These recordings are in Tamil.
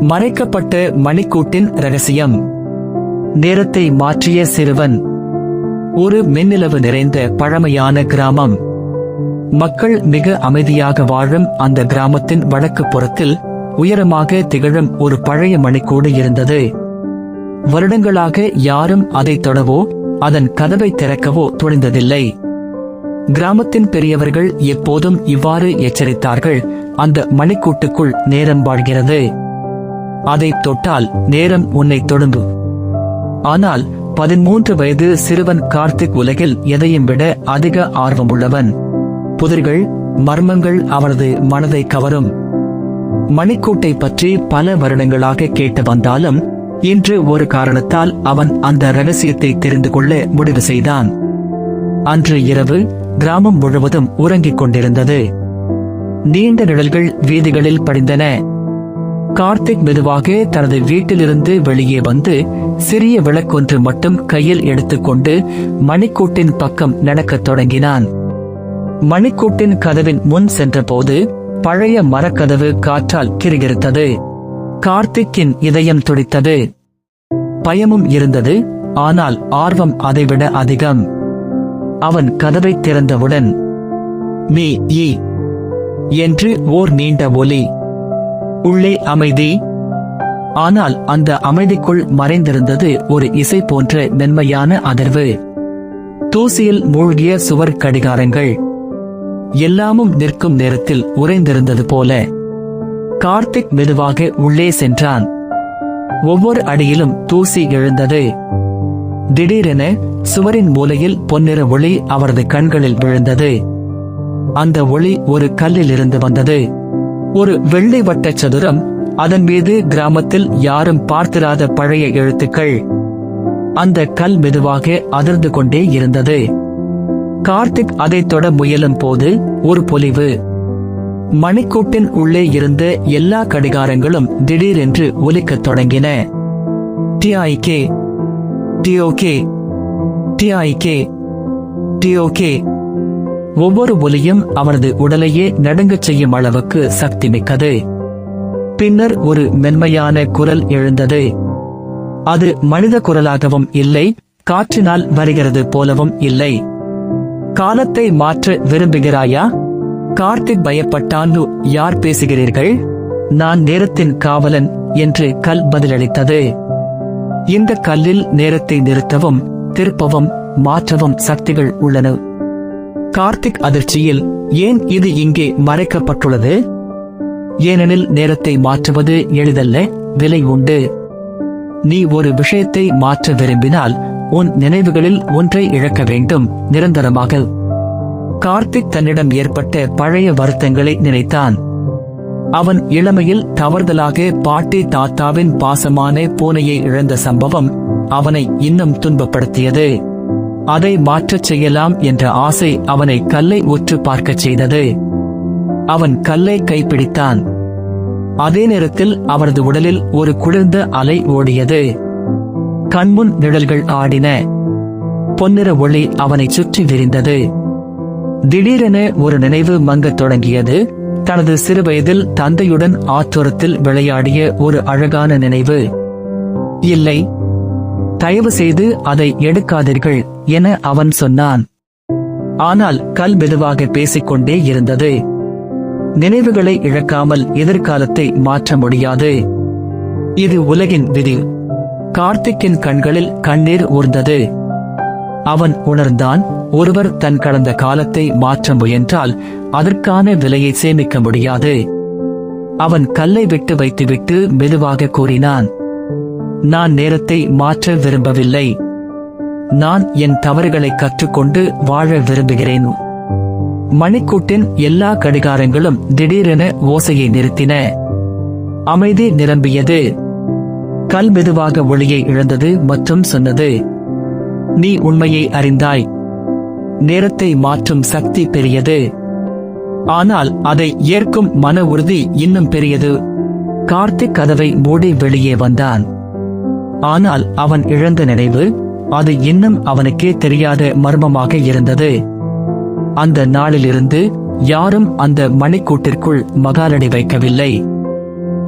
மறைக்கப்பட்ட மணிக்கூட்டின் ரகசியம் நேரத்தை மாற்றிய சிறுவன். ஒரு மின்னிலவு நிறைந்த பழமையான கிராமம். மக்கள் மிக அமைதியாக வாழும் அந்த கிராமத்தின் வடக்கு புறத்தில் உயரமாக திகழும் ஒரு பழைய மணிக்கூடு இருந்தது. வருடங்களாக யாரும் அதை தொடவோ அதன் கதவை திறக்கவோ துணிந்ததில்லை. கிராமத்தின் பெரியவர்கள் எப்போதும் இவ்வாறு எச்சரித்தார்கள் அந்த மணிக்கூட்டுக்குள் நேரம் வாழ்கிறது. அதை தொட்டால் நேரம் உன்னை தொடங்கும் ஆனால் பதிமூன்று வயது சிறுவன் கார்த்திக் உலகில் எதையும் விட அதிக ஆர்வமுள்ளவன் புதிர்கள் மர்மங்கள் அவனது மனதை கவரும். மணிக்கூட்டை பற்றி பல வருடங்களாக கேட்டு வந்தாலும் இன்று ஒரு காரணத்தால் அவன் அந்த ரகசியத்தை தெரிந்து கொள்ள முடிவு செய்தான். அன்று இரவு கிராமம் முழுவதும் உறங்கிக் கொண்டிருந்தது. நீண்ட நிழல்கள் வீதிகளில் படிந்தன. கார்த்திக் மெதுவாக தனது வீட்டிலிருந்து வெளியே வந்து சிறிய விளக்கொன்று மட்டும் கையில் எடுத்துக்கொண்டு மணிக்கூட்டின் பக்கம் நடக்கத் தொடங்கினான். மணிக்கூட்டின் கதவின் முன் சென்றபோது பழைய மரக்கதவு காற்றால் கிருகிருத்தது. கார்த்திக்கின் இதயம் துடித்தது. பயமும் இருந்தது ஆனால் ஆர்வம் அதைவிட அதிகம். அவன் கதவை திறந்தவுடன் மீ என்று ஓர் நீண்ட ஒலி. உள்ளே அமைதி. ஆனால் அந்த அமைதிக்குள் மறைந்திருந்தது ஒரு இசை போன்ற மென்மையான அதிர்வு. தூசியில் மூழ்கிய சுவர் கடிகாரங்கள். எல்லாமும் நிற்கும் நேரத்தில் உறைந்திருந்தது போல. கார்த்திக் மெதுவாக உள்ளே சென்றான். ஒவ்வொரு அடியிலும் தூசி எழுந்தது. திடீரென சுவரின் மூலையில் பொன்னிற ஒளி அவரது கண்களில் விழுந்தது. அந்த ஒளி ஒரு கல்லில் இருந்து வந்தது. ஒரு வெள்ளை வட்ட சதுரம் அதன் மீது கிராமத்தில் யாரும் பார்த்திராத பழைய எழுத்துக்கள். அந்த கல் மெதுவாக அதிர்ந்து கொண்டே இருந்தது. கார்த்திக் அதைத் தொட முயலும் போது ஒரு பொலிவு. மணிக்கூட்டின் உள்ளே இருந்த எல்லா கடிகாரங்களும் திடீரென்று ஒலிக்கத் தொடங்கின. டிஐகே டிஓகே டிஐகே டிஓகே ஒவ்வொரு ஒலியும் அவனது உடலையே நடுங்கச் செய்யும் அளவுக்கு சக்தி மிக்கது பின்னர் ஒரு மென்மையான குரல் எழுந்தது. அது மனித குரலாகவும் இல்லை காற்றினால் வருகிறது போலவும் இல்லை. காலத்தை மாற்ற விரும்புகிறாயா? கார்த்திக் பயப்பட்டான் யார் பேசுகிறீர்கள்? நான் நேரத்தின் காவலன் என்று கல் பதிலளித்தது. இந்த கல்லில் நேரத்தை நிறுத்தவும் திருப்பவும் மாற்றவும் சக்திகள் உள்ளன. கார்த்திக் அதிர்ச்சியில் ஏன் இது இங்கே மறைக்கப்பட்டுள்ளது? ஏனெனில் நேரத்தை மாற்றுவது எளிதல்ல விலை உண்டு. நீ ஒரு விஷயத்தை மாற்ற விரும்பினால் உன் நினைவுகளில் ஒன்றை இழக்க வேண்டும் நிரந்தரமாக. கார்த்திக் தன்னிடம் ஏற்பட்ட பழைய வருத்தங்களை நினைத்தான். அவன் இளமையில் தவறுதலாக பாட்டி தாத்தாவின் பாசமான பூனையை இழந்த சம்பவம் அவனை இன்னும் துன்பப்படுத்தியது. அதை மாற்றச் செய்யலாம் என்ற ஆசை அவனை கல்லை உற்று பார்க்கச் செய்தது. அவன் கல்லை கைப்பிடித்தான். அதே நேரத்தில் அவரது உடலில் ஒரு குளிர்ந்த அலை ஓடியது. கண்முன் நிழல்கள் ஆடின. பொன்னிற ஒளி அவனை சுற்றி விரிந்தது. திடீரென ஒரு நினைவு மங்கத் தொடங்கியது. தனது சிறுவயதில் தந்தையுடன் ஆற்றோரத்தில் விளையாடிய ஒரு அழகான நினைவு. இல்லை தயவு செய்து அதை எடுக்காதீர்கள் என அவன் சொன்னான். ஆனால் கல் மெதுவாக பேசிக்கொண்டே இருந்தது. நினைவுகளை இழக்காமல் எதிர்காலத்தை மாற்ற முடியாது. இது உலகின் விதி. கார்த்திக்கின் கண்களில் கண்ணீர் ஊர்ந்தது. அவன் உணர்ந்தான் ஒருவர் தன் கடந்த காலத்தை மாற்ற முயன்றால் அதற்கான விலையை சேமிக்க முடியாது. அவன் கல்லை விட்டு வைத்துவிட்டு மெதுவாக கூறினான். நான் நேரத்தை மாற்ற விரும்பவில்லை. நான் என் தவறுகளை கற்றுக்கொண்டு வாழ விரும்புகிறேன். மணிக்கூட்டின் எல்லா கடிகாரங்களும் திடீரென ஓசையை நிறுத்தின. அமைதி நிரம்பியது. கல் மெதுவாக ஒளியை இழந்தது மற்றும் சொன்னது நீ உண்மையை அறிந்தாய். நேரத்தை மாற்றும் சக்தி பெரியது. ஆனால் அதை ஏற்கும் மன உறுதி இன்னும் பெரியது. கார்த்திக் கதவை மூடி வெளியே வந்தான். ஆனால் அவன் இழந்த நினைவு அது இன்னும் அவனுக்கே தெரியாத மர்மமாக இருந்தது. அந்த நாளிலிருந்து யாரும் அந்த மணிக்கூட்டிற்குள் மகாலடி வைக்கவில்லை.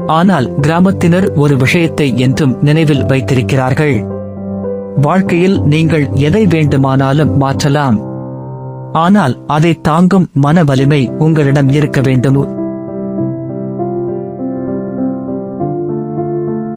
ஆனால் கிராமத்தினர் ஒரு விஷயத்தை என்றும் நினைவில் வைத்திருக்கிறார்கள். வாழ்க்கையில் நீங்கள் எதை வேண்டுமானாலும் மாற்றலாம். ஆனால் அதை தாங்கும் மன வலிமை உங்களிடம் இருக்க வேண்டும்?